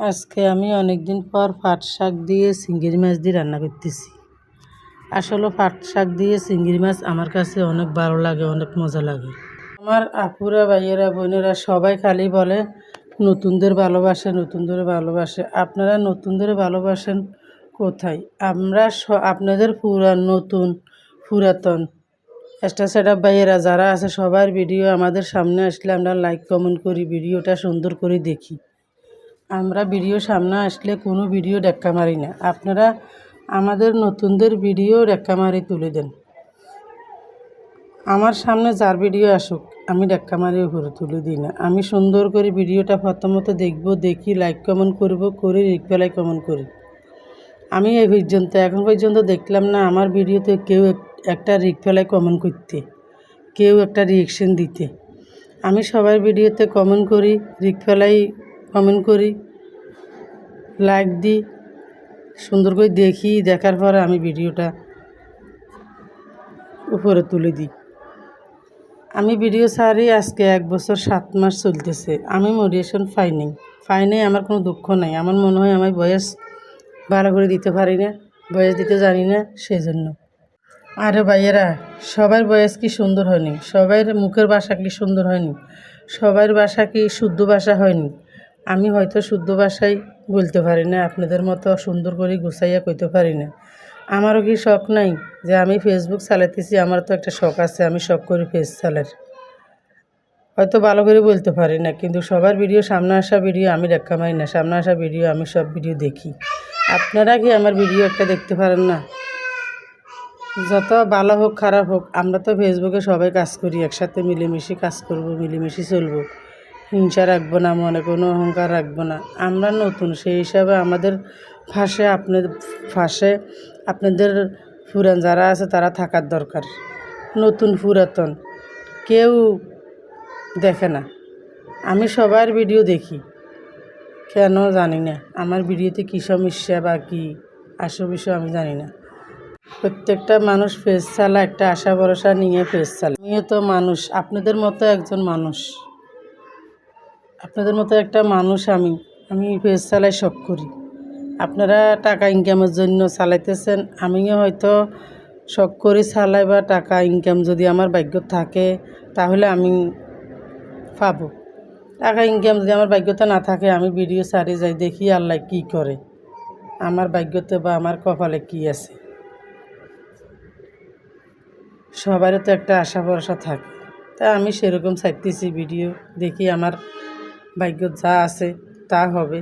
আজকে আমি অনেক দিন পর পাট শাক দিয়ে চিংড়ি মাছ দিয়ে রান্না করতেছি। আসলে পাট শাক দিয়ে চিংড়ি মাছ আমার কাছে অনেক ভালো লাগে, অনেক মজা লাগে। আমার আপুরা, ভাইয়েরা, বোনেরা সবাই খালি বলে, নতুনদের ভালোবাসে নতুনদের ভালোবাসে। আপনারা নতুনদের ভালোবাসেন কোথায়? আমরা আপনাদের পুরান, নতুন, পুরাতন। এক্সট্রা সেট আপ ভাইয়েরা যারা আছে, সবার ভিডিও আমাদের সামনে আসলে আমরা লাইক কমেন্ট করি, ভিডিওটা সুন্দর করে দেখি। আমরা ভিডিও সামনে আসলে কোনো ভিডিও ডেক্কা মারি না। আপনারা আমাদের নতুনদের ভিডিও ডেক্কা মারি তুলে দেন। আমার সামনে যার ভিডিও আসুক, আমি ডেক্কা মারি উপরে তুলে দিই না। আমি সুন্দর করে ভিডিওটা প্রথমত দেখব, দেখি লাইক কমেন্ট করব, করে রিপ্লাই কমেন্ট করি। আমি এই পর্যন্ত, এখন পর্যন্ত দেখলাম না আমার ভিডিওতে কেউ এক- একটা রিপ্লাই কমেন্ট করতে, কেউ একটা রিয়েকশন দিতে। আমি সবার ভিডিওতে কমেন্ট করি রিপ্লাই কমেন্ট করি লাইক দিই, সুন্দর করে দেখি, দেখার পরে আমি ভিডিওটা উপরে তুলে দিই। আমি ভিডিও ছাড়ি, আজকে এক বছর সাত মাস চলতেছে। আমি মোটিভেশন পাইনি পাইনি আমার কোনো দুঃখ নাই। আমার মনে হয় আমার বয়স ভালো করে দিতে পারি না, বয়স দিতে জানি না সেই জন্য আরে ভাইয়েরা, সবার বয়স কি সুন্দর হয়নি? সবার মুখের ভাষা কি সুন্দর হয়নি? সবার ভাষা কি শুদ্ধ ভাষা হয়নি? আমি হয়তো শুদ্ধ ভাষায় বলতে পারি না, আপনাদের মতো সুন্দর করে গুছাইয়া কইতে পারি না। আমারও কি শখ নাই যে আমি ফেসবুক চালাতেছি আমার তো একটা শখ আছে, আমি শখ করি ফেস চালার। হয়তো ভালো করে বলতে পারি না, কিন্তু সবার ভিডিও, সামনে আসা ভিডিও আমি দেখা মারি না, সামনে আসা ভিডিও আমি সব ভিডিও দেখি। আপনারা কি আমার ভিডিও একটা দেখতে পারেন না? যত ভালো হোক, খারাপ হোক, আমরা তো ফেসবুকে সবাই কাজ করি, একসাথে মিলেমিশে কাজ করব, মিলেমিশে চলবো। হিংসা রাখব না, মনে কোনো অহংকার রাখব না। আমরা নতুন, সেই হিসাবে আমাদের ফাঁসে আপনাদের ফাঁসে আপনাদের পুরান যারা আছে তারা থাকার দরকার। নতুন পুরাতন, কেউ দেখে না। আমি সবার ভিডিও দেখি। কেন জানি না, আমার ভিডিওতে কী সমস্যা বা কী, আসল বিষয় আমি জানি না। প্রত্যেকটা মানুষ ফেস চালা একটা আশা ভরসা নিয়ে ফেস চালা আমিও তো মানুষ, আপনাদের মতো একজন মানুষ। আপনাদের মতো একটা মানুষ আমি আমি ফেস চালাই শখ করি। আপনারা টাকা ইনকামের জন্য চালাইতেছেন, আমিও হয়তো শখ করি চালাই বা টাকা ইনকাম যদি আমার ভাগ্য থাকে, তাহলে আমি পাবো। টাকা ইনকাম যদি আমার ভাগ্যতে না থাকে, আমি ভিডিও সারি যাই, দেখি আল্লাহ কী করে, আমার ভাগ্যতে বা আমার কপালে কী আছে। সবারও তো একটা আশা ভরসা থাকে। তা আমি সেরকম চাইতেছি ভিডিও, দেখি আমার ভাগ্য যা আছে তা হবে।